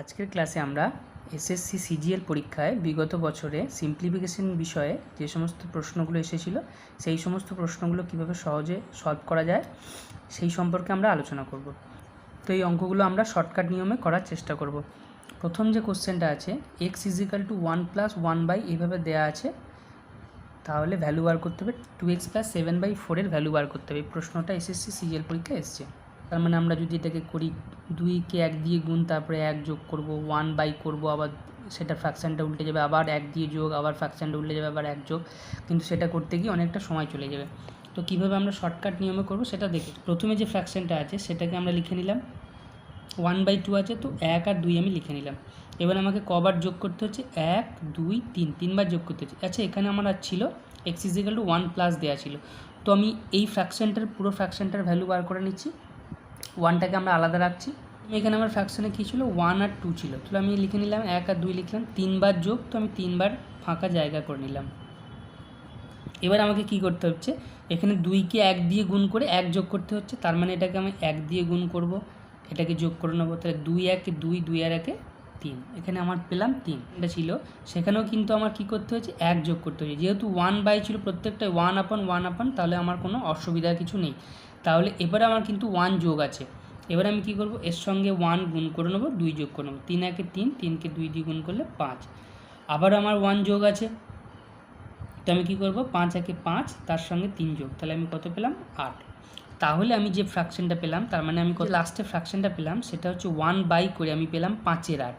আজকের ক্লাসে আমরা এসএসসি সিজিএল পরীক্ষায় বিগত বছরে সিম্পলিফিকেশন বিষয়ে যে সমস্ত প্রশ্নগুলো এসেছিল, সেই সমস্ত প্রশ্নগুলো কীভাবে সহজে সলভ করা যায়, সেই সম্পর্কে আমরা আলোচনা করব। তো এই অঙ্কগুলো আমরা শর্টকাট নিয়মে করার চেষ্টা করব। প্রথম যে কোশ্চেনটা আছে x is equal to one plus one by এইভাবে দেওয়া আছে, তাহলে ভ্যালু বার করতে হবে two x plus seven by ফোরের ভ্যালু বার করতে হবে। প্রশ্নটা এসএসসি সিজিএল পরীক্ষায় এসছে। তার মানে আমরা যদি এটাকে করি দুইকে এক দিয়ে গুণ, তারপরে এক যোগ করব ওয়ান বাই করব, আবার সেটা ফ্র্যাকশানটা উল্টে যাবে, আবার এক দিয়ে যোগ, আবার ফ্র্যাকশানটা উল্টে যাবে, আবার এক যোগ। কিন্তু সেটা করতে গিয়ে অনেকটা সময় চলে যাবে। তো কীভাবে আমরা শর্টকাট নিয়মে করব সেটা দেখি। প্রথমে যে ফ্র্যাকশানটা আছে সেটাকে আমরা লিখে নিলাম। ওয়ান বাই টু আছে তো এক আর দুই আমি লিখে নিলাম। এবার আমাকে কবার যোগ করতে হচ্ছে। এক, দুই, তিন, তিনবার যোগ করতে হচ্ছে। আচ্ছা এখানে আমার আর ছিল। X is equal to one plus দেওয়া ছিল। তো আমি এই ফ্র্যাকশানটার পুরো ফ্র্যাকশানটার ভ্যালু বার করে নিচ্ছি। ওয়ানটাকে আমরা আলাদা রাখছি। এখানে আমার ফ্র্যাকশনে কী ছিল? ওয়ান আর টু ছিল। তাহলে আমি লিখে নিলাম এক আর দুই লিখলাম। তিনবার যোগ, তো আমি তিনবার ফাঁকা জায়গা করে নিলাম। এবার আমাকে কি করতে হচ্ছে? এখানে দুইকে এক দিয়ে গুণ করে এক যোগ করতে হচ্ছে। তার মানে এটাকে আমি এক দিয়ে গুণ করব। এটাকে যোগ করে নেব। তাহলে দুই একে, দুই দুই আর একে তিন। এখানে আমার পেলাম তিন। এটা ছিল। সেখানেও কিন্তু আমার কি করতে হচ্ছে? এক যোগ করতে হচ্ছে। যেহেতু ওয়ান বাই ছিল প্রত্যেকটা ওয়ান আপন ওয়ান আপন তাহলে আমার কোনো অসুবিধা কিছু নেই। তাহলে এবারে আমার কিন্তু ওয়ান যোগ আছে। এবার আমি কি করব? এর সঙ্গে ওয়ান গুণ করে নেব, দুই যোগ করে নেব। তিন একে তিন, তিনকে দুই দিয়ে গুণ করলে পাঁচ। আবার আমার ওয়ান যোগ আছে। তো আমি কী করব? পাঁচ একে পাঁচ, তার সঙ্গে তিন যোগ। তাহলে আমি কত পেলাম? আট। তাহলে আমি যে ফ্র্যাকশনটা পেলাম, তার মানে আমি লাস্টে ফ্র্যাকশনটা পেলাম, সেটা হচ্ছে ওয়ান বাই করে আমি পেলাম পাঁচের আট।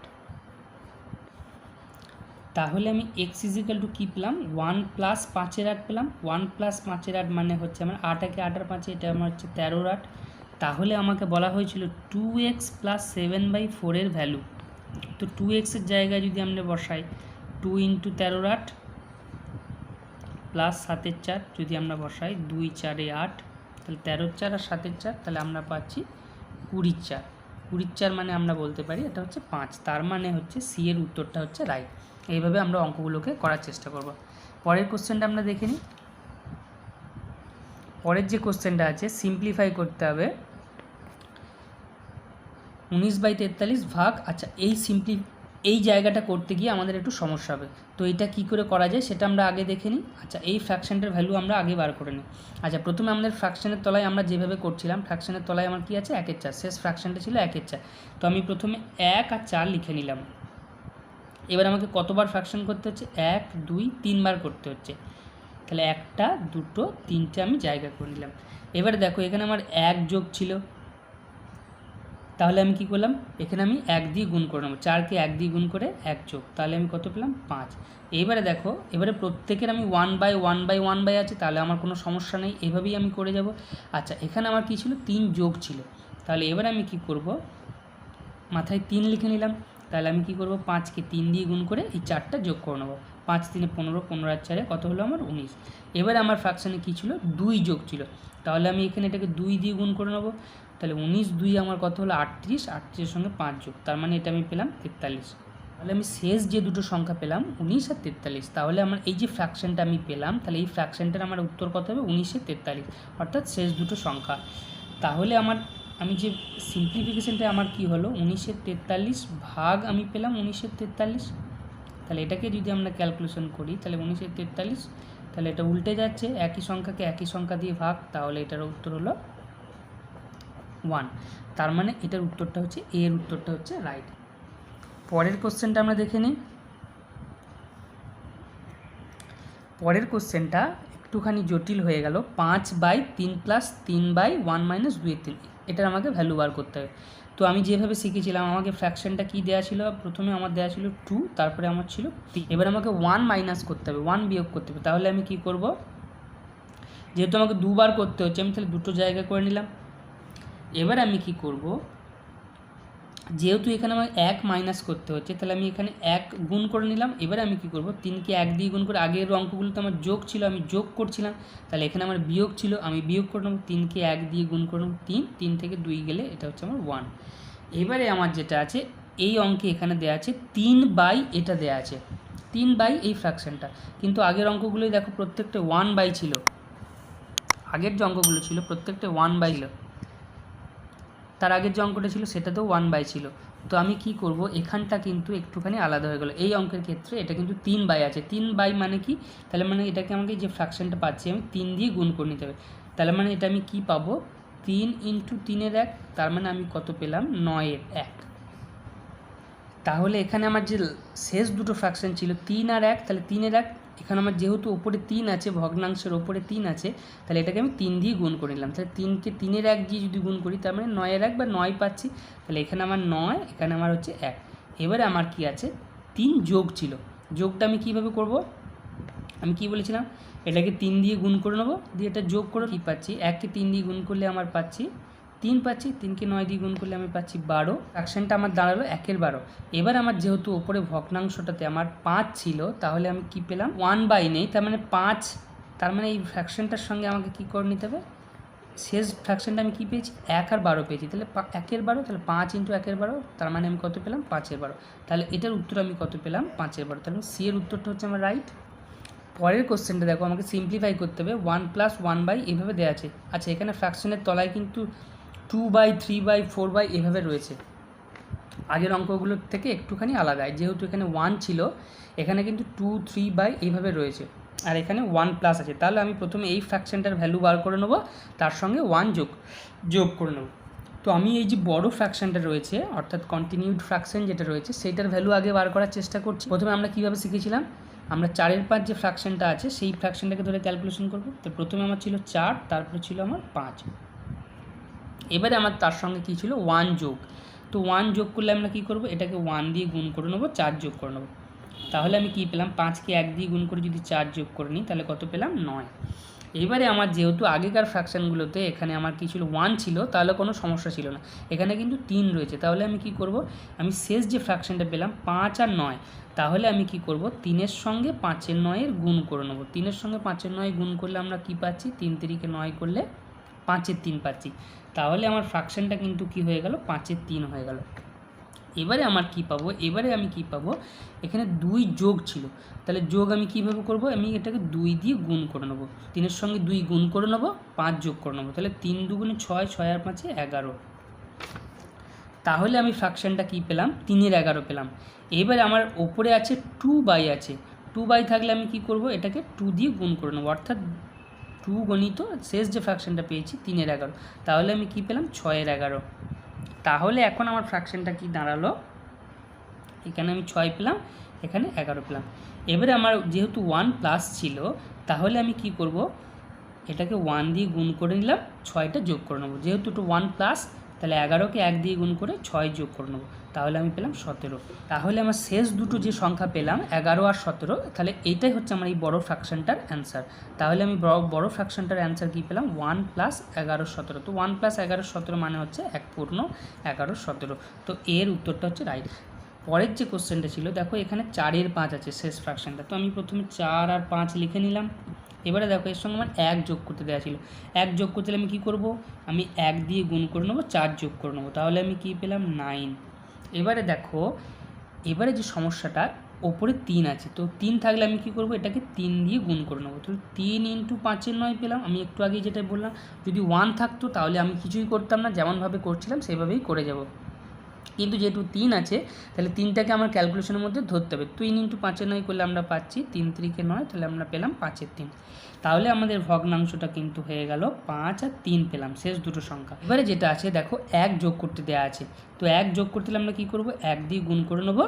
তাহলে আমি এক্স ইজিক্যাল টু কী পেলাম? ওয়ান প্লাস পাঁচের আট পেলাম। ওয়ান প্লাস পাঁচের আট মানে হচ্ছে আমার আট একে আট আর পাঁচে, এটা আমার হচ্ছে তেরোর আট। তাহলে আমাকে বলা হয়েছিল two x plus seven by ফোরের ভ্যালু তো টু এক্সের জায়গায় যদি আমরা বসাই টু ইন্টু তেরোর আট প্লাস সাতের চার যদি আমরা বসাই, দুই চারে আট, তাহলে তেরোর চার আর সাতের চার, তাহলে আমরা পাচ্ছি কুড়ির চার। কুড়ির চার মানে আমরা বলতে পারি এটা হচ্ছে পাঁচ। তার মানে হচ্ছে সি এর উত্তরটা হচ্ছে রাইট এইভাবে আমরা অঙ্কগুলোকে করার চেষ্টা করব। পরের কোশ্চেনটা আমরা দেখে নিই। পরের যে কোশ্চেনটা আছে সিম্পলিফাই করতে হবে। উনিশ বাই তেতাল্লিশ ভাগ আচ্ছা এই সিম্পলি এই জায়গাটা করতে গিয়ে আমাদের একটু সমস্যা হবে। তো এটা কি করে করা যায় সেটা আমরা আগে দেখে নিই। আচ্ছা এই ফ্র্যাকশনটার ভ্যালু আমরা আগে বার করে নিই। আচ্ছা প্রথমে আমাদের ফ্র্যাকশনের তলায় আমরা যেভাবে করছিলাম ফ্র্যাকশনের তলায় আমার কি আছে? একের চার। শেষ ফ্র্যাকশনটা ছিল একের চার। তো আমি প্রথমে এক আর চার লিখে নিলাম। এবার আমাকে কতবার ফ্র্যাকশন করতে হচ্ছে? এক, দুই, তিনবার করতে হচ্ছে। তাহলে একটা, দুটো, তিনটে আমি জায়গা করে নিলাম। এবারে দেখো, এখানে আমার এক যোগ ছিল। তাহলে আমি কি করলাম? এখানে আমি এক দিয়ে গুণ করে নেব। চারকে এক দিয়ে গুণ করে এক যোগ। তাহলে আমি কত পেলাম? পাঁচ। এইবারে দেখো, এবারে প্রত্যেকের আমি one by one by one by আছে, তাহলে আমার কোনো সমস্যা নেই। এভাবেই আমি করে যাব। আচ্ছা এখানে আমার কী ছিল? তিন যোগ ছিল। তাহলে এবারে আমি কি করব? মাথায় তিন লিখে নিলাম। তাহলে আমি কি করব? পাঁচকে তিন দিয়ে গুণ করে এই চারটা যোগ করে নেব। পাঁচ তিনে পনেরো পনেরো আর চারে কত হলো আমার উনিশ। এবার আমার ফ্র্যাকশানে কী ছিল? দুই যোগ ছিল। তাহলে আমি এখানে এটাকে দুই দিয়ে গুণ করে নেব। তাহলে উনিশ দুই আমার কত হলো? আটত্রিশ। আটত্রিশের সঙ্গে পাঁচ যোগ। তার মানে এটা আমি পেলাম তেতাল্লিশ তাহলে আমি শেষ যে দুটো সংখ্যা পেলাম, উনিশ আর তেতাল্লিশ। তাহলে আমার এই যে ফ্র্যাকশনটা আমি পেলাম, তাহলে এই ফ্র্যাকশনটার আমার উত্তর কত হবে? উনিশে তেতাল্লিশ। অর্থাৎ শেষ দুটো সংখ্যা। তাহলে আমার আমি যে সিম্পলিফিকেশনটা আমার কি হলো? উনিশের তেতাল্লিশ ভাগ আমি পেলাম উনিশের তেতাল্লিশ। তাহলে এটাকে যদি আমরা ক্যালকুলেশন করি, তাহলে উনিশের তেতাল্লিশ, তাহলে এটা উল্টে যাচ্ছে, একই সংখ্যাকে একই সংখ্যা দিয়ে ভাগ, তাহলে এটার উত্তর হলো ওয়ান তার মানে এটার উত্তরটা হচ্ছে এ এর উত্তরটা হচ্ছে রাইট পরের কোশ্চেনটা আমরা দেখে নিই। পরের কোশ্চেনটা একটুখানি জটিল হয়ে গেল, পাঁচ বাই তিন প্লাস তিন বাই ওয়ান মাইনাস দুই তিন। এটার আমাকে ভ্যালু বার করতে হবে। তো আমি যেভাবে শিখেছিলাম, আমাকে ফ্র্যাকশনটা কী দেওয়া ছিল? প্রথমে আমার দেওয়া ছিল টু তারপরে আমার ছিল থ্রি এবার আমাকে ওয়ান মাইনাস করতে হবে ওয়ান বিয়োগ করতে হবে। তাহলে আমি কি করব? যেহেতু আমাকে দুবার করতে হচ্ছে, আমি তাহলে দুটো জায়গা করে নিলাম। এবার আমি কি করব? যেহেতু এখানে আমার এক মাইনাস করতে হচ্ছে, তাহলে আমি এখানে এক গুণ করে নিলাম। এবারে আমি কি করব? তিনকে এক দিয়ে গুণ করে, আগের অঙ্কগুলো তো আমার যোগ ছিল, আমি যোগ করছিলাম, তাহলে এখানে আমার বিয়োগ ছিল, আমি বিয়োগ করে নেব তিনকে এক দিয়ে গুণ করে নেব, তিন তিন থেকে দুই গেলে এটা হচ্ছে আমার ওয়ান এবারে আমার যেটা আছে, এই অঙ্কে এখানে দেওয়া আছে, তিন বাই এটা দেওয়া আছে, তিন বাই এই ফ্র্যাকশনটা কিন্তু আগের অঙ্কগুলোই দেখো প্রত্যেকটা ওয়ান বাই ছিল, আগের যে অঙ্কগুলো ছিল প্রত্যেকটা ওয়ান বাই ছিল। তার আগের যে অঙ্কটা ছিল সেটাতেও ওয়ান বাই ছিল। তো আমি কি করব? এখানটা কিন্তু একটুখানি আলাদা হয়ে গেল। এই অঙ্কের ক্ষেত্রে এটা কিন্তু তিন বাই আছে। তিন বাই মানে কি? তাহলে মানে এটাকে আমাকে যে ফ্র্যাকশনটা পাচ্ছি, আমি তিন দিয়ে গুণ করে নিতে হবে। তাহলে মানে এটা আমি কি পাবো? তিন ইন্টু তিনের এক, তার মানে আমি কত পেলাম? নয়ের এক। তাহলে এখানে আমার যে শেষ দুটো ফ্র্যাকশন ছিল, তিন আর এক, তাহলে তিনের এক এখানে আমার যেহেতু ওপরে তিন আছে, ভগ্নাংশের ওপরে তিন আছে, তাহলে এটাকে আমি তিন দিয়ে গুণ করে নিলাম। তাহলে তিনকে তিনের এক দিয়ে যদি গুণ করি, তার মানে নয়ের এক বা নয় পাচ্ছি, তাহলে এখানে আমার নয়, এখানে আমার হচ্ছে এক। এবারে আমার কি আছে? তিন যোগ ছিল। যোগটা আমি কীভাবে করব? আমি কি বলেছিলাম? এটাকে তিন দিয়ে গুণ করে নেব, দিয়ে এটা যোগ করে কী পাচ্ছি? এককে তিন দিয়ে গুণ করলে আমার পাচ্ছি তিন পাচ্ছি তিনকে নয় দিয়ে গুণ করলে আমি পাচ্ছি বারো। ফ্র্যাকশনটা আমার দাঁড়াল একের বারো। এবার আমার যেহেতু ওপরে ভগ্নাংশটাতে আমার পাঁচ ছিল, তাহলে আমি কি পেলাম? ওয়ান বাই নেই তার মানে পাঁচ, তার মানে এই ফ্র্যাকশনটার সঙ্গে আমাকে কী করে নিতে হবে? শেষ ফ্র্যাকশনটা আমি কী পেয়েছি? এক আর বারো পেয়েছি। তাহলে একের বারো, তাহলে পাঁচ ইন্টু একের বারো, তার মানে আমি কত পেলাম? পাঁচের বারো। তাহলে এটার উত্তর আমি কত পেলাম? পাঁচের বারো। তাহলে সি এর উত্তরটা হচ্ছে আমার রাইট পরের কোশ্চেনটা দেখো, আমাকে সিম্পলিফাই করতে হবে। ওয়ান প্লাস ওয়ান বাই এভাবে দেওয়া আছে। আচ্ছা এখানে ফ্র্যাকশনের তলায় কিন্তু two by three by four by এভাবে রয়েছে। আগের অঙ্কগুলোর থেকে একটুখানি আলাদা। যেহেতু এখানে ওয়ান ছিল, এখানে কিন্তু টু থ্রি বাই এইভাবে রয়েছে। আর এখানে ওয়ান প্লাস আছে। তাহলে আমি প্রথমে এই ফ্র্যাকশনটার ভ্যালু বার করে নেব, তার সঙ্গে ওয়ান যোগ যোগ করে নেব। তো আমি এই যে বড় ফ্র্যাকশনটা রয়েছে, অর্থাৎ কন্টিনিউড ফ্র্যাকশন যেটা রয়েছে, সেইটার ভ্যালু আগে বার করার চেষ্টা করছি। প্রথমে আমরা কীভাবে শিখেছিলাম? আমরা চারের পাঁচ যে ফ্র্যাকশনটা আছে, সেই ফ্র্যাকশনটাকে ধরে ক্যালকুলেশন করব। তো প্রথমে আমার ছিল চার, তারপরে ছিল আমার পাঁচ। এবারে আমার তার সঙ্গে কী ছিল? ওয়ান যোগ। তো ওয়ান যোগ করলে আমরা কী করব? এটাকে ওয়ান দিয়ে গুণ করে নেব, চার যোগ করে নেব। তাহলে আমি কী পেলাম? পাঁচকে এক দিয়ে গুণ করে যদি চার যোগ করে নিই, তাহলে কত পেলাম? নয়। এবারে আমার যেহেতু আগেকার ফ্র্যাকশানগুলোতে এখানে আমার কী ছিল? ওয়ান ছিল, তাহলে কোনো সমস্যা ছিল না। এখানে কিন্তু তিন রয়েছে। তাহলে আমি কি করব? আমি শেষ যে ফ্র্যাকশনটা পেলাম, পাঁচ আর নয়। তাহলে আমি কি করব? তিনের সঙ্গে পাঁচের নয়ের গুণ করে নেব। তিনের সঙ্গে পাঁচের নয় গুণ করলে আমরা কি পাচ্ছি? তিন তিরিকে নয় করলে পাঁচের তিন পাচ্ছি। তাহলে আমার ফ্র্যাকশনটা কিন্তু কি হয়ে গেল? পাঁচের তিন হয়ে গেল। এবারে আমার কি পাবো? এবারে আমি কি পাবো? এখানে দুই যোগ ছিল। তাহলে যোগ আমি কীভাবে করব? আমি এটাকে দুই দিয়ে গুণ করে নেব। তিনের সঙ্গে দুই গুণ করে নেব, পাঁচ যোগ করে নেব। তাহলে তিন দুগুণে ছয় ছয় আর পাঁচে এগারো। তাহলে আমি ফ্র্যাকশনটা কি পেলাম? তিনের এগারো পেলাম। এবারে আমার ওপরে আছে টু বাই আছে। টু বাই থাকলে আমি কি করব? এটাকে টু দিয়ে গুণ করে নেব। অর্থাৎ টু গণিত, শেষ যে ফ্র্যাকশনটা পেয়েছি তিনের এগারো। তাহলে আমি কি পেলাম? ছয়ের এগারো। তাহলে এখন আমার ফ্র্যাকশনটা কি দাঁড়াল? এখানে আমি ছয় পেলাম, এখানে এগারো পেলাম। এবারে আমার যেহেতু ওয়ান প্লাস ছিল, তাহলে আমি কি করব? এটাকে ওয়ান দিয়ে গুণ করে নিলাম, ছয়টা যোগ করে নেব। যেহেতু একটু ওয়ান প্লাস তাহলে এগারোকে এক দিয়ে গুণ করে ছয় যোগ করে নেব। তাহলে আমি পেলাম সতেরো। তাহলে আমার শেষ দুটো যে সংখ্যা পেলাম, এগারো আর সতেরো, তাহলে এইটাই হচ্ছে আমার এই বড় ফ্র্যাকশনটার অ্যান্সার তাহলে আমি বড় ফ্র্যাকশনটার অ্যান্সার কী পেলাম? ওয়ান প্লাস এগারো সতেরো। তো ওয়ান প্লাস এগারো সতেরো মানে হচ্ছে এক পূর্ণ এগারো সতেরো। তো এর উত্তরটা হচ্ছে রাইট পরের যে কোশ্চেনটা ছিল, দেখো এখানে চারের পাঁচ আছে শেষ ফ্র্যাকশনটা তো আমি প্রথমে চার আর পাঁচ লিখে নিলাম। এবারে দেখো এর সঙ্গে আমার এক যোগ করতে দেওয়া ছিল। এক যোগ করতে আমি কী করব? আমি এক দিয়ে গুণ করে নেব, চার যোগ করে নেব। তাহলে আমি কী পেলাম? নাইন এবারে দেখো, এবারে যে সমস্যাটা, ওপরে তিন আছে। তো তিন থাকলে আমি কি করব? এটাকে তিন দিয়ে গুণ করে নেব। তো তিন ইন্টু পাঁচের নয় পেলাম। আমি একটু আগে যেটা বললাম, যদি ওয়ান থাকতো, তাহলে আমি কিছুই করতাম না। যেমনভাবে করছিলাম, সেভাবেই করে যাব। কিন্তু যেহেতু তিন আছে, তাহলে তিনটাকে আমার ক্যালকুলেশনের মধ্যে ধরতে হবে। তিন ইন্টু পাঁচের নয় করলে আমরা পাচ্ছি তিন তিরিকে নয়, তাহলে আমরা পেলাম পাঁচের তিন। তাহলে আমাদের ভগ্নাংশটা কিন্তু হয়ে গেল পাঁচ আর তিন পেলাম, শেষ দুটো সংখ্যা। এবারে যেটা আছে, দেখো এক যোগ করতে দেওয়া আছে। তো এক যোগ করতে আমরা কী করব? এক দিয়ে গুণ করে নেব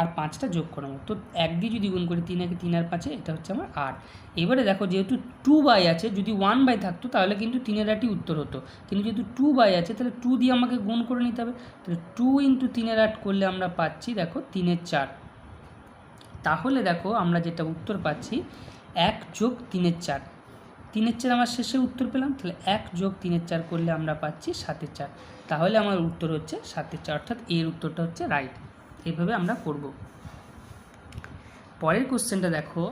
আর পাঁচটা যোগ করে তো এক দিয়ে যদি গুণ করি, তিন একে তিন আর পাঁচে, এটা হচ্ছে আমার আট। এবারে দেখো, যেহেতু টু বাই আছে, যদি ওয়ান বাই থাকতো, তাহলে কিন্তু তিনের আটই উত্তর হতো। কিন্তু যেহেতু টু বাই আছে, তাহলে টু দিয়ে আমাকে গুণ করে নিতে হবে। তাহলে টু ইন্টু তিনের আট করলে আমরা পাচ্ছি, দেখো, তিনের চার। তাহলে দেখো, আমরা যেটা উত্তর পাচ্ছি, এক যোগ তিনের চার। তিনের চার আমার শেষে উত্তর পেলাম, তাহলে এক যোগ তিনের চার করলে আমরা পাচ্ছি সাতের চার। তাহলে আমার উত্তর হচ্ছে সাতের চার, অর্থাৎ এর উত্তরটা হচ্ছে রাইট এভাবে আমরা করব। পরের কোশ্চেনটা দেখো।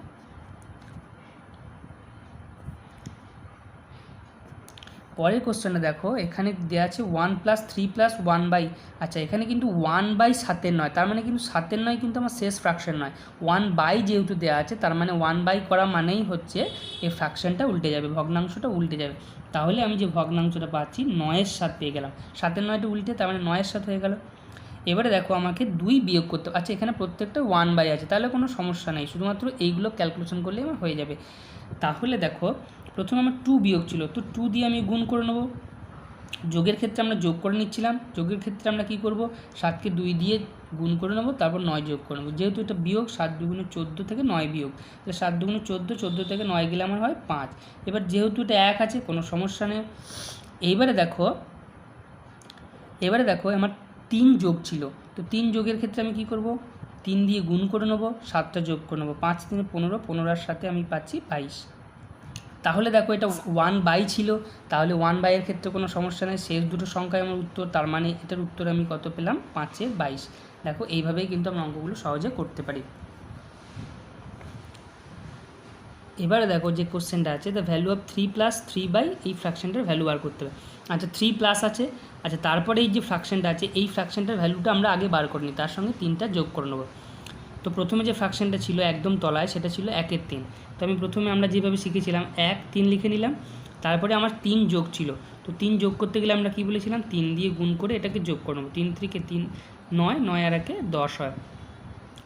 পরের কোশ্চেনটা দেখো, এখানে দেওয়া আছে one plus three plus one by আচ্ছা এখানে কিন্তু ওয়ান বাই সাতের নয়, তার মানে কিন্তু সাতের নয় কিন্তু আমার শেষ ফ্র্যাকশন নয়। ওয়ান বাই যেহেতু দেওয়া আছে, তার মানে ওয়ান বাই করা মানেই হচ্ছে এই ফ্র্যাকশনটা উল্টে যাবে, ভগ্নাংশটা উল্টে যাবে। তাহলে আমি যে ভগ্নাংশটা পাচ্ছি, নয়ের সাত পেয়ে গেলাম। সাতের নয়টা উল্টে, তার মানে নয়ের সাত হয়ে গেল। এবারে দেখো আমাকে দুই বিয়োগ করতে। আচ্ছা এখানে প্রত্যেকটা ওয়ান বাই আছে, তাহলে কোনো সমস্যা নেই। শুধুমাত্র এইগুলো ক্যালকুলেশন করলেই আমার হয়ে যাবে। তাহলে দেখো, প্রথমে আমার টু বিয়োগ ছিল, তো টু দিয়ে আমি গুণ করে নেব। যোগের ক্ষেত্রে আমরা যোগ করে নিচ্ছিলাম। যোগের ক্ষেত্রে আমরা কি করব? সাতকে দুই দিয়ে গুণ করে নেব, তারপর নয় যোগ করে নেব। যেহেতু এটা বিয়োগ, সাত দুগুণে চোদ্দ থেকে নয় বিয়োগ। তাহলে সাত দুগুণে চোদ্দ চোদ্দ থেকে নয় গেলে আমার হয় পাঁচ। এবার যেহেতু এটা এক আছে, কোনো সমস্যা নেই। এইবারে দেখো, এবারে দেখো, আমার তিন যোগ ছিল। তো তিন যোগের ক্ষেত্রে আমি কি করব? তিন দিয়ে গুণ করে নেব, সাতটা যোগ করে নেব। পাঁচ তিনে পনেরো, পনেরোর সাথে আমি পাচ্ছি বাইশ। তাহলে দেখো এটা ওয়ান বাই ছিল। তাহলে ওয়ান বাইয়ের ক্ষেত্রে কোনো সমস্যা নেই। শেষ দুটো সংখ্যায় আমার উত্তর, তার মানে এটার উত্তর আমি কত পেলাম? পাঁচের বাইশ। দেখো এইভাবেই কিন্তু আমরা অঙ্কগুলো সহজে করতে পারি। এবারে দেখো যে কোশ্চেনটা আছে the value of three plus three by এই ফ্র্যাকশনটার ভ্যালু বার করতে হবে। আচ্ছা থ্রি প্লাস আছে। আচ্ছা তারপরে এই যে ফ্র্যাকশনটা আছে, এই ফ্র্যাকশনটার ভ্যালুটা আমরা আগে বার করে নিই, তার সঙ্গে তিনটা যোগ করে নেব। তো প্রথমে যে ফ্র্যাকশনটা ছিল একদম তলায়, সেটা ছিল একের তিন। তো আমি প্রথমে আমরা যেভাবে শিখেছিলাম, এক, তিন লিখে নিলাম। তারপরে আমার তিন যোগ ছিল। তো তিন যোগ করতে গেলে আমরা কি বলেছিলাম? তিন দিয়ে গুণ করে এটাকে যোগ করে নেব। তিন থেকে তিন নয় নয় আর একে দশ হয়।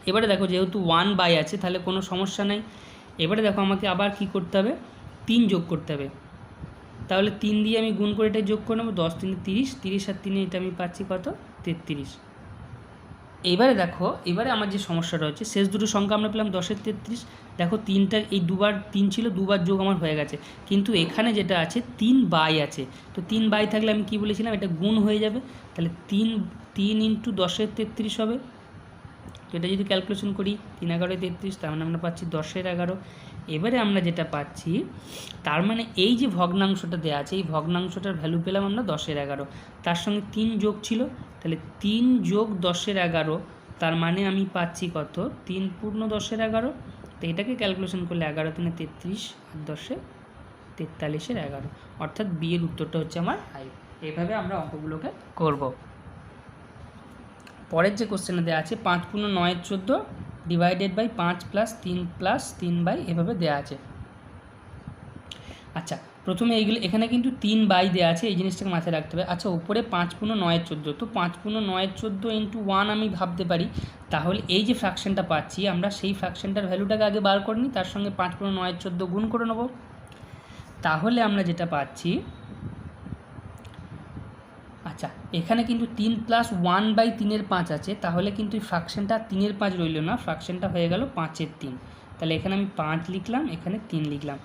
এবারে দেখো, যেহেতু ওয়ান বাই আছে, তাহলে কোনো সমস্যা নাই। এবারে দেখো, আমাকে আবার কি করতে হবে? তিন যোগ করতে হবে। তাহলে তিন দিয়ে আমি গুণ করে এটা যোগ করে নেব, দশ তিনে তিরিশ তিরিশ আর তিনে এটা আমি পাচ্ছি কত? তেত্রিশ। এবারে দেখো, এবারে আমার যে সমস্যাটা হচ্ছে শেষ দুটো সংখ্যা আমরা পেলাম দশের তেত্রিশ। দেখো তিনটা, এই দুবার তিন ছিল, দুবার যোগ আমার হয়ে গেছে। কিন্তু এখানে যেটা আছে, তিন বাই আছে। তো তিন বাই থাকলে আমি কি বলেছিলাম? এটা গুণ হয়ে যাবে। তাহলে তিন তিন ইন্টু দশের তেত্রিশ হবে। তো এটা যদি ক্যালকুলেশন করি, তিন এগারোয় তেত্রিশ, তার মানে আমরা পাচ্ছি দশের এগারো। এবারে আমরা যেটা পাচ্ছি, তার মানে এই যে ভগ্নাংশটা দেওয়া আছে, এই ভগ্নাংশটার ভ্যালু পেলাম আমরা দশের এগারো। তার সঙ্গে তিন যোগ ছিল, তাহলে তিন যোগ দশের এগারো, তার মানে আমি পাচ্ছি কত? তিন পূর্ণ দশের এগারো। তো এটাকে ক্যালকুলেশন করলে এগারো তিনে তেত্রিশ আর দশে তেতাল্লিশের এগারো। অর্থাৎ বিয়ের উত্তরটা হচ্ছে আমার আই এইভাবে আমরা অঙ্কগুলোকে করব। পরের যে কোশ্চেনে দেওয়া আছে, পাঁচ পূর্ণ নয়ের চোদ্দ ডিভাইডেড বাই পাঁচ প্লাস তিন প্লাস তিন বাই এভাবে দেওয়া আছে। আচ্ছা প্রথমে এইগুলো, এখানে কিন্তু তিন বাই দেওয়া আছে, এই জিনিসটাকে মাথায় রাখতে হবে। আচ্ছা উপরে পাঁচ পূর্ণ নয়ের চোদ্দ, তো পাঁচ পূর্ণ নয়ের চোদ্দ ইন্টু ওয়ান আমি ভাবতে পারি। তাহলে এই যে ফ্র্যাকশনটা পাচ্ছি, আমরা সেই ফ্র্যাকশনটার ভ্যালুটাকে আগে বার করে নিই তার সঙ্গে পাঁচ পূর্ণ নয়ের চোদ্দ গুণ করে নেব। তাহলে আমরা যেটা পাচ্ছি আচ্ছা এখানে কিন্তু তিন প্লাস ওয়ান বাই তিনের পাঁচ আছে। তাহলে কিন্তু এই ফ্র্যাকশনটা তিনের পাঁচ রইল না। ফ্র্যাকশনটা হয়ে গেল পাঁচের তিন। তাহলে এখানে আমি পাঁচ লিখলাম, এখানে তিন লিখলাম।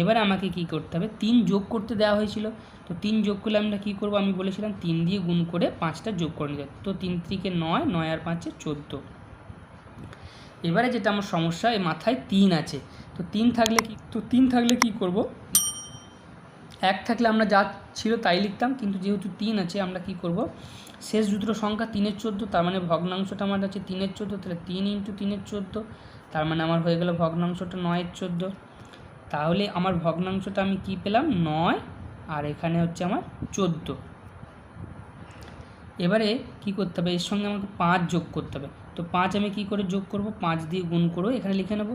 এবারে আমাকে কি করতে হবে? তিন যোগ করতে দেওয়া হয়েছিল। তো তিন যোগ করলে আমরা কী করব? আমি বলেছিলাম তিন দিয়ে গুণ করে পাঁচটা যোগ করে নিতে তো তিন থেকে নয় নয় আর পাঁচে চোদ্দ। এবারে যেটা আমার সমস্যা এই মাথায় তিন আছে। তো তিন থাকলে কি তো তিন থাকলে কি করব? এক থাকলে আমরা যা ছিল তাই লিখতাম, কিন্তু যেহেতু তিন আছে, আমরা কি করব? শেষ দুটো সংখ্যা তিনের চোদ্দ, তার মানে ভগ্নাংশটা আমার আছে তিনের চোদ্দ, তাহলে তিন ইন্টু তিনের চোদ্দ, তার মানে আমার হয়ে গেল ভগ্নাংশটা নয়ের চোদ্দ। তাহলে আমার ভগ্নাংশটা আমি কি পেলাম? নয়, আর এখানে হচ্ছে আমার চোদ্দ। এবারে কি করতে হবে? এর সঙ্গে আমাকে পাঁচ যোগ করতে হবে। তো পাঁচ আমি কি করে যোগ করব? পাঁচ দিয়ে গুণ করো এখানে লিখে নেব।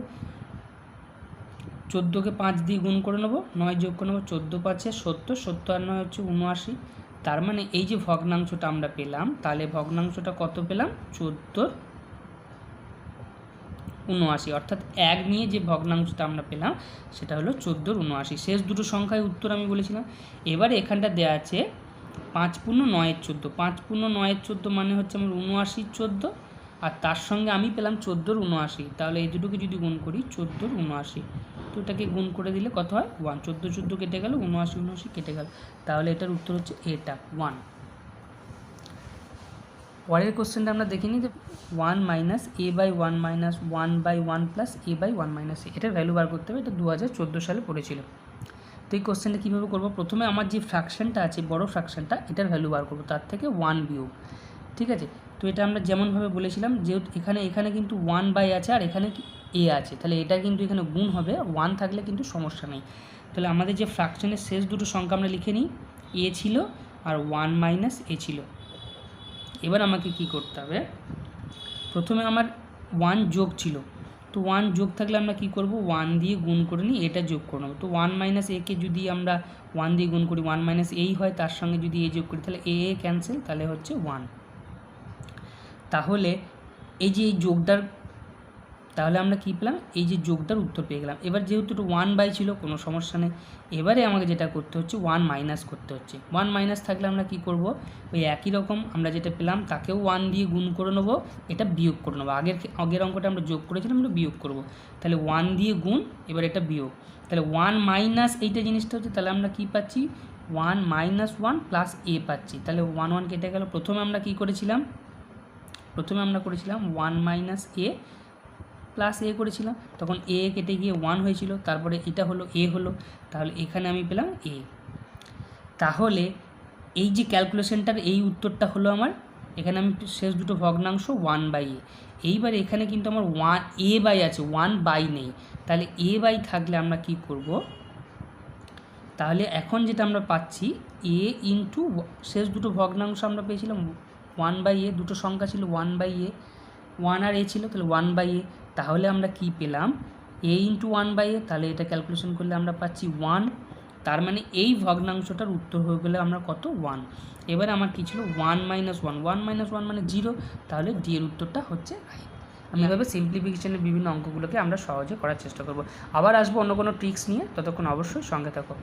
চোদ্দোকে পাঁচ দিয়ে গুণ করে নেব, নয় যোগ করে নেব, চোদ্দ পাঁচে সত্তর সত্তর আর নয় হচ্ছে উনআশি। তার মানে এই যে ভগ্নাংশটা আমরা পেলাম, তাহলে ভগ্নাংশটা কত পেলাম? চোদ্দোর উনআশি। অর্থাৎ এক নিয়ে যে ভগ্নাংশটা আমরা পেলাম, সেটা হলো চোদ্দোর উনআশি। শেষ দুটো সংখ্যায় উত্তর আমি বলেছিলাম। এবারে এখানটা দেওয়া আছে পাঁচ পূর্ণ নয়ের চোদ্দ। পাঁচ পূর্ণ নয়ের চোদ্দ মানে হচ্ছে আমার উনআশির চোদ্দ। আর তার সঙ্গে আমি পেলাম চোদ্দোর উনআশি। তাহলে এই দুটোকে যদি গুণ করি, চোদ্দোর উনআশি। তো এটাকে গুণ করে দিলে কত হয়? ওয়ান চোদ্দ চোদ্দ কেটে গেল, উনআশি উনআশি কেটে গেল। তাহলে এটার উত্তর হচ্ছে এটা ওয়ান পরের কোশ্চেনটা আমরা দেখে নিই যে one minus a by one minus one by one plus a by one minus a এটার ভ্যালু বার করতে হবে, এটা দু হাজার চোদ্দ সালে পড়েছিল। তো এই কোশ্চেনটা কীভাবে করব? প্রথমে আমার যে ফ্র্যাকশনটা আছে, বড় ফ্র্যাকশনটা এটার ভ্যালু বার করব। তার থেকে ওয়ান বিয়োগ। ঠিক আছে? তো এটা আমরা যেমনভাবে বলেছিলাম, যেহেতু এখানে এখানে কিন্তু ওয়ান বাই আছে আর এখানে এ আছে। তাহলে এটা কিন্তু এখানে গুণ হবে ওয়ান থাকলে কিন্তু সমস্যা নেই। তাহলে আমাদের যে ফ্র্যাকশনের শেষ দুটো সংখ্যা আমরা লিখে নিই এ ছিল আর ওয়ান মাইনাস এ ছিল। এবার আমাকে কি করতে হবে? প্রথমে আমার ওয়ান যোগ ছিল। তো ওয়ান যোগ থাকলে আমরা কি করব? ওয়ান দিয়ে গুণ করে নিই, এটা যোগ করে নেব। তো ওয়ান মাইনাস একে যদি আমরা ওয়ান দিয়ে গুণ করি ওয়ান মাইনাস এই হয়, তার সঙ্গে যদি এ যোগ করি, তাহলে এ এ ক্যান্সেল তাহলে হচ্ছে ওয়ান তাহলে এই যে এই যোগটার তাহলে আমরা কী পেলাম? এই যে যোগদার উত্তর পেয়ে গেলাম। এবার যেহেতু এটা ওয়ান বাই ছিল, কোনো সমস্যা নেই। এবারে আমাকে যেটা করতে হচ্ছে ওয়ান মাইনাস করতে হচ্ছে। ওয়ান মাইনাস থাকলে আমরা কি করব? ওই একই রকম আমরা যেটা পেলাম, তাকেও ওয়ান দিয়ে গুণ করে নেব, এটা বিয়োগ করে নেব। আগের আগের অঙ্কটা আমরা যোগ করেছিলাম, আমরা বিয়োগ করব। তাহলে ওয়ান দিয়ে গুণ, এবার এটা বিয়োগ। তাহলে ওয়ান মাইনাস এইটা জিনিসটা হচ্ছে, তাহলে আমরা কি পাচ্ছি? One minus one plus a পাচ্ছি। তাহলে ওয়ান ওয়ান কেটে গেল। প্রথমে আমরা কি করেছিলাম? প্রথমে আমরা করেছিলাম one minus a plus a করেছিলাম। তখন এ কেটে গিয়ে ওয়ান হয়েছিল, তারপরে এটা হলো এ হলো, তাহলে এখানে আমি পেলাম এ তাহলে এই যে ক্যালকুলেশনটার এই উত্তরটা হলো আমার, এখানে আমি শেষ দুটো ভগ্নাংশ ওয়ান বাই এ এইবার এখানে কিন্তু আমার ওয়ান এ বাই আছে ওয়ান বাই নেই। তাহলে এ বাই থাকলে আমরা কি করব? তাহলে এখন যেটা আমরা পাচ্ছি এ ইন্টু শেষ দুটো ভগ্নাংশ আমরা পেয়েছিলাম ওয়ান বাই এ দুটো সংখ্যা ছিল ওয়ান বাই এ ওয়ান আর এ ছিল তাহলে ওয়ান বাই এ তাহলে আমরা কি পেলাম? A into one by a তাহলে এটা ক্যালকুলেশন করলে আমরা পাচ্ছি ওয়ান তার মানে এই ভগ্নাংশটার উত্তর হয়ে গেলে আমরা কত? ওয়ান এবার আমার কী ছিল? One minus one one minus one মানে জিরো তাহলে ডি এর উত্তরটা হচ্ছে আই আমি এভাবে সিম্পলিফিকেশনের বিভিন্ন অঙ্কগুলোকে আমরা সহজে করার চেষ্টা করব। আবার আসব অন্য কোনো ট্রিক্স নিয়ে ততক্ষণ অবশ্যই সঙ্গে থাকো।